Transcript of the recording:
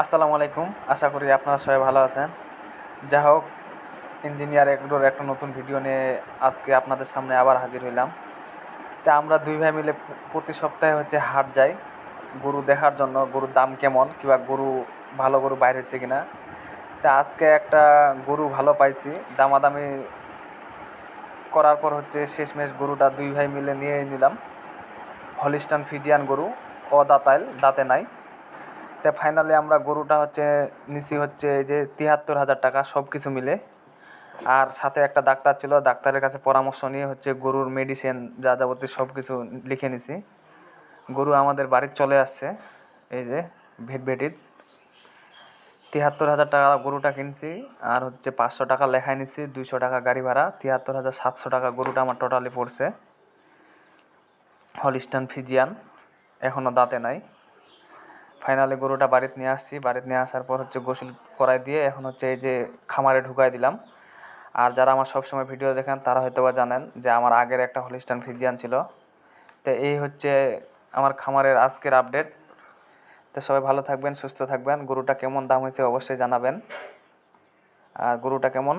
আসসালামু আলাইকুম। আশা করি আপনারা সবাই ভালো আছেন। যা হোক ইঞ্জিনিয়ার এগুলোর একটা নতুন ভিডিও নিয়ে আজকে আপনাদের সামনে আবার হাজির হইলাম। তা আমরা দুই ভাই মিলে প্রতি সপ্তাহে হচ্ছে হাট যাই। গরু দেখার জন্য, গরুর দাম কেমন, কিংবা গরু ভালো গরু বাইর হয়েছে কিনা। তা আজকে একটা গরু ভালো পাইছি। দামাদামি করার পর হচ্ছে শেষমেশ গরুটা দুই ভাই মিলে নিয়ে নিলাম। হলিস্টান ফিজিয়ান গরু, অদাতাইল, দাঁতে নাই। তা ফাইনালে আমরা গরুটা হচ্ছে নিছি হচ্ছে এই যে তিয়াত্তর হাজার টাকা সব কিছু মিলে। আর সাথে একটা ডাক্তার ছিল, ডাক্তারের কাছে পরামর্শ নিয়ে হচ্ছে গরুর মেডিসিন যা যাবতীয় সব কিছু লিখে নিছি। গরু আমাদের বাড়ির চলে আসছে, এই যে ভেট ভেটভেটিত তিয়াত্তর হাজার টাকা গরুটা কিনছি, আর হচ্ছে পাঁচশো টাকা লেখায় নিছি, দুইশো টাকা গাড়ি ভাড়া, তিয়াত্তর হাজার সাতশো টাকা গরুটা আমার টোটালি পড়ছে। হলিস্টান ফিজিয়ান এখনও দাঁতে নাই। ফাইনালি গরুটা বাড়িতে নিয়ে আসছি। বাড়িতে নিয়ে আসার পর হচ্ছে গোসল করাই দিয়ে এখন হচ্ছে এই যে খামারে ঢুকাই দিলাম। আর যারা আমার সবসময় ভিডিও দেখেন, তারা হয়তো বা জানেন যে আমার আগের একটা হলিস্টান ফিজিয়ান ছিল। তো এই হচ্ছে আমার খামারের আজকের আপডেট তো সবাই ভালো থাকবেন, সুস্থ থাকবেন। গরুটা কেমন দাম হয়েছে অবশ্যই জানাবেন। আর গরুটা কেমন?